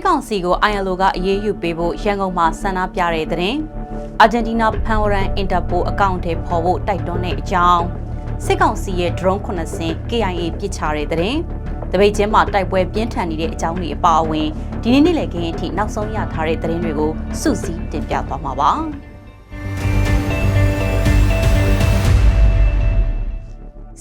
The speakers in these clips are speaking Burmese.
စစ်ကောင်စီကို ILO ကအရေးယူပေးဖို့ရန်ကုန်မှာဆန္ဒပြတဲ့တဲ့အာဂျင်တီနာဖန်ဝရန်အင်တာပိုအကောင့်ထဲပေါ်ဖို့တိုက်တွန်းတဲ့အကြောင်းစစ်ကောင်စီရဲ့ drone 9စင်း KIA ပစ်ချတဲ့တဲ့တပိတ်ချင်းမှာတိုက်ပွဲပြင်းထန်နေတဲ့အကြောင်းတွေအပါအဝင်ဒီနေ့နေ့လည်ခင်းအထိနောက်ဆုံးရထားတဲ့သတင်းတွေကိုစုစည်းတင်ပြသွားမှာပါ။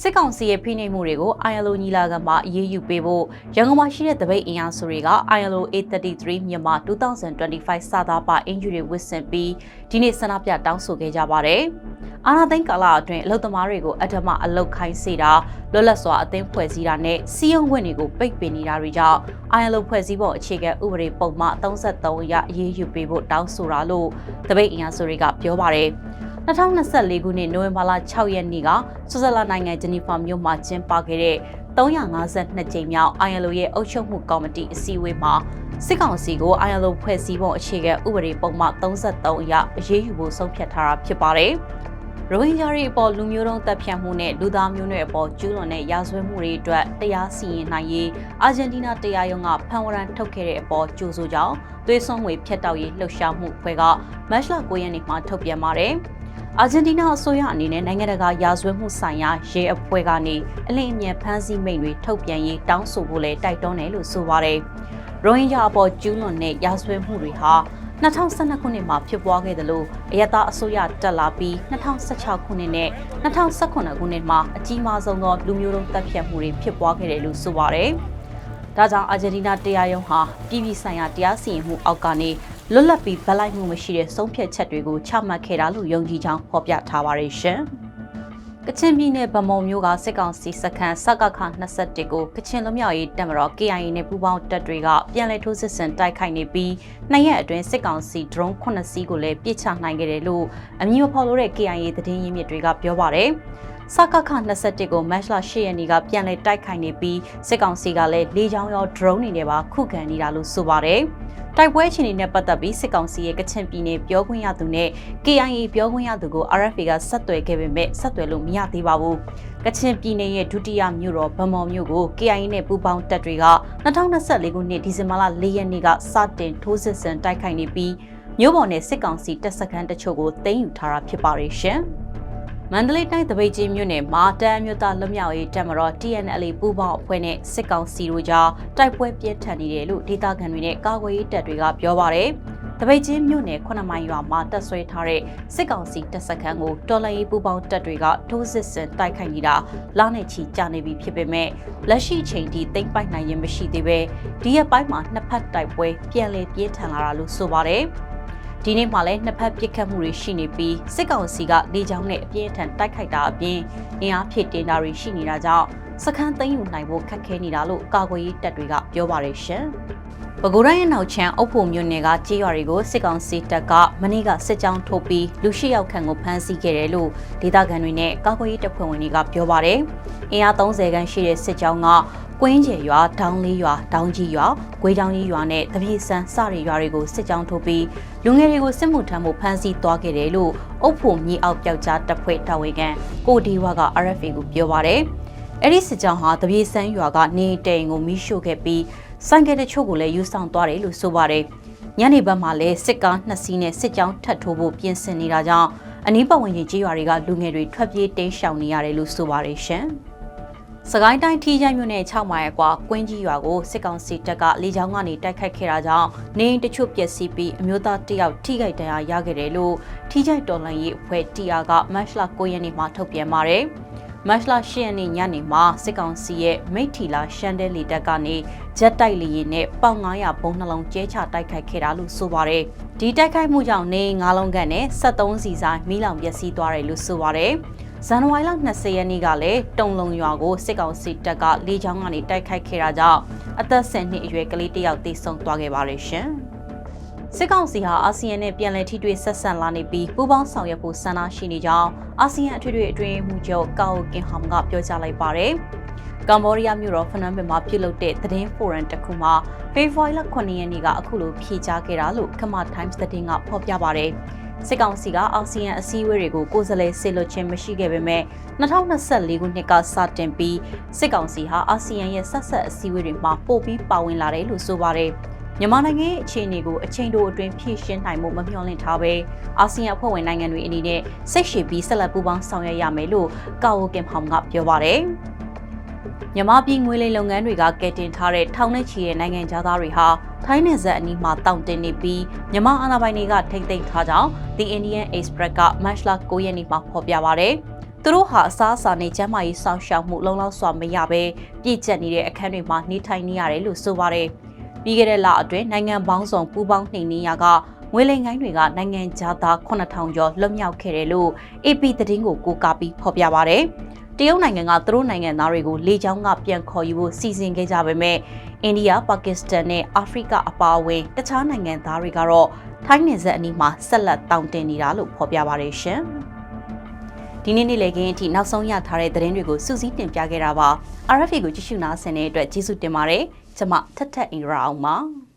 စစ်ကောင်စီရဲ့ဖိနှိပ်မှုတွေကို ILO ညီလာခံမှာအရေးယူပေးဖို့ရန်ကုန်မှာရှိတဲ့တပိတ်အင်အားစုတွေက ILO A33 မြန်မာ2025စာသားပါအင်ဂျူတွေဝစ်ဆင်ပြီးဒီနေ့ဆန္ဒပြတောင်းဆိုခဲ့ကြပါတယ်။အာနာသိန်းကာလအတွင်းအလုသမားတွေကိုအထမအလုခိုင်းစေတာလွတ်လပ်စွာအသင်းဖွဲ့စည်းတာနဲ့စီးရုံခွင့်တွေကိုပိတ်ပင်နေတာတွေကြောင့် ILO ဖွဲ့စည်းပုံအခြေခံဥပဒေပုံမှန်33အရအရေးယူပေးဖို့တောင်းဆိုတာလို့တပိတ်အင်အားစုတွေကပြောပါတယ်။ 2024ခုနှစ်နိုဝင်ဘာလ6ရက်နေ့ကဆွစ်ဇာလန်နိုင်ငံဂျနီဖာမြို့မှာကျင်းပခဲ့တဲ့352ကြိမ်မြောက် ILO ရဲ့အုပ်ချုပ်မှုကော်မတီအစည်းအဝေးမှာစစ်ကောင်စီကို ILO ဖွဲ့စည်းပုံအခြေခံဥပဒေပုံမှန်33အရအရေးယူဖို့ဆုံးဖြတ်ထားတာဖြစ်ပါတယ်။ရိုဟင်ဂျာတွေအပေါ်လူမျိုးတုံးတပ်ဖြတ်မှုနဲ့လူသားမျိုးနွယ်အပေါ်ကျူးလွန်တဲ့ရာဇဝတ်မှုတွေအတွက်တရားစီရင်နိုင်ရေးအာဂျင်တီးနားတရားရုံးကဖန်ဝရန်ထုတ်ခဲ့တဲ့အပေါ်ကြိုးဆိုကြောင်းသွေးစွန်ငွေဖျက်တောက်ရေးလှုပ်ရှားမှုဖွဲ့ကမတ်လ9ရက်နေ့မှာထုတ်ပြန်ပါတယ်။ အာဂျင်တီးနားအစိုးရအနေနဲ့နိုင်ငံတကာရာဇဝတ်မှုဆိုင်ရာရဲအဖွဲ့ကနေအလင်းအမြန်ဖမ်းဆီးမိန့်တွေထုတ်ပြန်ရေးတောင်းဆိုဖို့လဲတိုက်တွန်းတယ်လို့ဆိုပါတယ်။ရိုဟင်ဂျာအပေါ်ကျူးလွန်တဲ့ရာဇဝတ်မှုတွေဟာ2012ခုနှစ်မှာဖြစ်ပွားခဲ့တယ်လို့အယက်သားအစိုးရတက်လာပြီး2016ခုနှစ်နဲ့2018ခုနှစ်မှာအကြီးမားဆုံးသောလူမျိုးတုံးတပ်ဖြတ်မှုတွေဖြစ်ပွားခဲ့တယ်လို့ဆိုပါတယ်။ဒါကြောင့်အာဂျင်တီးနားတရားရုံးဟာပြည်ပဆိုင်ရာတရားစီရင်မှုအောက်ကနေ လွတ်လပ်ပြီးဗလိုက်မှုမရှိတဲ့ဆုံးဖြတ်ချက်တွေကိုချမှတ်ခဲ့တာလို့ယုံကြည်ကြောင်းဖော်ပြထားပါတယ်ရှင်။ကချင်ပြည်နယ်ဗမော်မြို့ကစစ်ကောင်စီစခန်းစကခ21ကိုကချင်လူမျိုးရေးတပ်မတော် KIA နဲ့ပူးပေါင်းတပ်တွေကပြန်လည်ထိုးစစ်ဆင်တိုက်ခိုက်နေပြီးနှစ်ရက်အတွင်းစစ်ကောင်စီ drone 9စီးကိုလည်းပစ်ချနိုင်ခဲ့တယ်လို့အမည်မဖော်လို့တဲ့ KIA သတင်းရင်းမြစ်တွေကပြောပါတယ်။ စကခ21ကိုမတ်လ10ရက်နေ့ကပြန်လည်တိုက်ခိုက်နေပြီးစစ်ကောင်စီကလည်းလေကြောင်းရော drone တွေနဲ့ပါခုခံနေတာလို့ဆိုပါတယ်။တိုက်ပွဲအခြေအနေနဲ့ပတ်သက်ပြီးစစ်ကောင်စီရဲ့ကချင်ပြည်နယ်ပြောခွင့်ရသူနဲ့ KIA ပြောခွင့်ရသူကို RFA ကဆက်သွယ်ခဲ့ပေမဲ့ဆက်သွယ်လို့မရသေးပါဘူး။ကချင်ပြည်နယ်ရဲ့ဒုတိယမြို့တော်ဗမော်မြို့ကို KIA နဲ့ပူးပေါင်းတပ်တွေက2024ခုနှစ်ဒီဇင်ဘာလ4ရက်နေ့ကစတင်ထိုးစစ်ဆင်တိုက်ခိုက်နေပြီးမြို့ပေါ်နဲ့စစ်ကောင်စီတပ်စခန်းတချို့ကိုသိမ်းယူထားတာဖြစ်ပါတယ်ရှင်။ မန္တလေးတိုင်းတပိတ်ကြီးမြို့နယ်မှာတမ်းမြို့သားလွတ်မြောက်ရေးတပ်မတော် TNL ပူးပေါင်းအဖွဲ့နဲ့စစ်ကောင်စီတို့ကြားတိုက်ပွဲပြင်းထန်နေတယ်လို့ဒေသခံတွေနဲ့ကာကွယ်ရေးတပ်တွေကပြောပါရယ်တပိတ်ချင်းမြို့နယ်9မိုင်ရွာမှာတပ်ဆွဲထားတဲ့စစ်ကောင်စီတပ်စခန်းကိုတော်လှန်ရေးပူးပေါင်းတပ်တွေကထိုးစစ်ဆင်တိုက်ခိုက်နေတာလနဲ့ချီကြာနေပြီဖြစ်ပေမဲ့လက်ရှိချိန်ထိသိမ်းပိုက်နိုင်ရင်မရှိသေးပဲဒီရက်ပိုင်းမှာနှစ်ဖက်တိုက်ပွဲပြန်လည်ပြင်းထန်လာတာလို့ဆိုပါတယ်။ ဒီနေ့မှလည်းနှစ်ဖက်ပစ်ခတ်မှုတွေရှိနေပြီးစစ်ကောင်စီကလေကြောင်းနဲ့အပြင်းထန်တိုက်ခိုက်တာအပြင်အင်အားဖြည့်တင်တာတွေရှိနေတာကြောင့်စခန်းသိမ်းယူနိုင်ဖို့ခက်ခဲနေတာလို့ကာကွယ်ရေးတပ်တွေကပြောပါတယ်ရှင်။ပဲခူးတိုင်းရဲ့နောက်ချမ်းအုပ်ဖို့မြို့နယ်ကကြေးရွာတွေကိုစစ်ကောင်စီတပ်ကမနေ့ကစစ်ကြောင်းထိုးပြီးလူရှိရောက်ခန့်ကိုဖမ်းဆီးခဲ့တယ်လို့ဒေသခံတွေနဲ့ကာကွယ်ရေးတပ်ဖွဲ့ဝင်တွေကပြောပါတယ်။အင်အား30ခန်းရှိတဲ့စစ်ကြောင်းက ကွင်းကျယ်ရွာ၊ဒေါင်းလေးရွာ၊ဒေါင်းကြီးရွာ၊ဂွေးချောင်းကြီးရွာနဲ့တပြေဆန်းစတဲ့ရွာတွေကိုစစ်ကြောင်းထိုးပြီးလူငယ်တွေကိုစစ်မှုထမ်းဖို့ဖမ်းဆီးသွားခဲ့တယ်လို့အုပ်ဖို့မြေအောက်ပျောက်ကြားတပ်ဖွဲ့တာဝန်ခံကိုဒီဝါက RFA ကိုပြောပါရယ်အဲ့ဒီစစ်ကြောင်းဟာတပြေဆန်းရွာကနေတိန်ကိုမိရှို့ခဲ့ပြီးဆိုင်ကယ်တချို့ကိုလည်းယူဆောင်သွားတယ်လို့ဆိုပါတယ်ညနေဘက်မှာလည်းစစ်ကားနှစ်စီးနဲ့စစ်ကြောင်းထပ်ထိုးဖို့ပြင်ဆင်နေတာကြောင့်အနီးပတ်ဝန်းကျင်ကြေးရွာတွေကလူငယ်တွေထွက်ပြေးတိမ်းရှောင်နေရတယ်လို့ဆိုပါတယ်ရှင်။ စကိုင်းတိုင်းထီးချိုင်မြို့နယ်6မိုင်ကွာကွင်းကြီးရွာကိုစစ်ကောင်စီတပ်ကလေကြောင်းကနေတိုက်ခိုက်ခဲ့တာကြောင့်နေအိမ်တချို့ပျက်စီးပြီးအမျိုးသားတယောက်ထိခိုက်ဒဏ်ရာရခဲ့တယ်လို့ထီးချိုင်တော်လှန်ရေးအဖွဲ့ TR ကမတ်လ9ရက်နေ့မှာထုတ်ပြန်ပါတယ်။မတ်လ10ရက်နေ့ညနေမှာစစ်ကောင်စီရဲ့မိထီလာရှန်တဲလီတပ်ကနေဂျက်တိုက်လေယာဉ်နဲ့ပေါင်900ဘုံနှလုံးကျဲချတိုက်ခိုက်ခဲ့တာလို့ဆိုပါတယ်။ဒီတိုက်ခိုက်မှုကြောင့်နေ9လုံးခန့်နဲ့73စီဆိုင်မိလောင်ပျက်စီးသွားတယ်လို့ဆိုပါတယ်။ ဇန်နဝါရီလ20ရက်နေ့ကလည်းတုံလုံရွာကိုစစ်ကောင်စီတပ်ကလေကြောင်းကနေတိုက်ခိုက်ခဲ့တာကြောင့်အသက်10နှစ်အရွယ်ကလေးတစ်ယောက်သေဆုံးသွားခဲ့ပါတယ်ရှင်။စစ်ကောင်စီဟာအာဆီယံနဲ့ပြန်လည်ထိတွေ့ဆက်ဆံလာနေပြီးပူးပေါင်းဆောင်ရွက်ဖို့ဆန္ဒရှိနေကြောင်းအာဆီယံအထွေထွေအတွင်းမှုချုပ်ကာအိုကင်ဟမ်ကပြောကြားလိုက်ပါတယ်။ကမ္ဘောဒီးယားမြို့တော်ဖနွမ်ပင်မှာပြုလုပ်တဲ့သတင်းဖိုရမ်တစ်ခုမှာဖေဖော်ဝါရီလ9ရက်နေ့ကအခုလိုဖြေကြားခဲ့တာလို့ခမ Times သတင်းကဖော်ပြပါတယ်။ စစ်ကောင်စီကအာဆီယံအစည်းအဝေးတွေကိုကိုယ်စားလှယ်ဆေလွတ်ခြင်းမရှိခဲ့ပေမဲ့2024ခုနှစ်ကစတင်ပြီးစစ်ကောင်စီဟာအာဆီယံရဲ့ဆက်ဆက်အစည်းအဝေးတွေမှာပို့ပြီးပါဝင်လာတယ်လို့ဆိုပါတယ်။မြန်မာနိုင်ငံရဲ့အခြေအနေကိုအချိန်တိုအတွင်းဖြည့်ရှင်းနိုင်မှုမမျှော်လင့်ထားပဲအာဆီယံအဖွဲ့ဝင်နိုင်ငံတွေအနေနဲ့စိတ်ရှည်ပြီးဆက်လက်ပူးပေါင်းဆောင်ရွက်ရမယ်လို့ကာဝိုကင်ဟောင်ကပြောပါတယ်။မြန်မာပြည်ငွေလိမ်လုပ်ငန်းတွေကကယ်တင်ထားတဲ့ထောင်နဲ့ချီတဲ့နိုင်ငံသားတွေဟာ ထိုင်းနယ်စပ်အနီးမှာတောင့်တင်းနေပြီးမြန်မာအာဏာပိုင်တွေကထိမ့်သိမ်းထားကြောင်း The Indian Express ကမတ်လ9ရက်နေ့မှာဖော်ပြပါဗျ။သူတို့ဟာအစားအစာနဲ့ကျန်းမာရေးစောင့်ရှောက်မှုလုံလောက်စွာမရဘဲပြည့်ကျက်နေတဲ့အခန်းတွေမှာနေထိုင်နေရတယ်လို့ဆိုပါတယ်။ပြီးခဲ့တဲ့လအတွင်းနိုင်ငံပေါင်းစုံပူးပေါင်းနှိမ်နင်းရာကငွေလိမ်ကိုင်းတွေကနိုင်ငံသား9000ကျော်လွတ်မြောက်ခဲ့တယ်လို့ AP သတင်းကိုကိုးကားပြီးဖော်ပြပါဗျ။တရုတ်နိုင်ငံကသူတို့နိုင်ငံသားတွေကိုလေကြောင်းကပြန်ခေါ်ယူဖို့စီစဉ်ခဲ့ကြပေမဲ့ အိန္ဒိယ၊ပါကစ္စတန်နဲ့အာဖရိကအပါအဝင်တခြားနိုင်ငံသားတွေကတော့ထိုင်းနယ်စပ်အနီးမှာဆက်လက်တောင့်တင်နေတာလို့ဖော်ပြပါတယ်ရှင်။ဒီနေ့နေ့လည်ခင်းအထိနောက်ဆုံးရထားတဲ့သတင်းတွေကိုစူးစီးတင်ပြခဲ့တာပါ။ RFA ကိုကြည့်ရှုနားဆင်တဲ့အတွက်ကျေးဇူးတင်ပါတယ်။ကျွန်မထက်ထက်အင်ရာအောင်ပါ။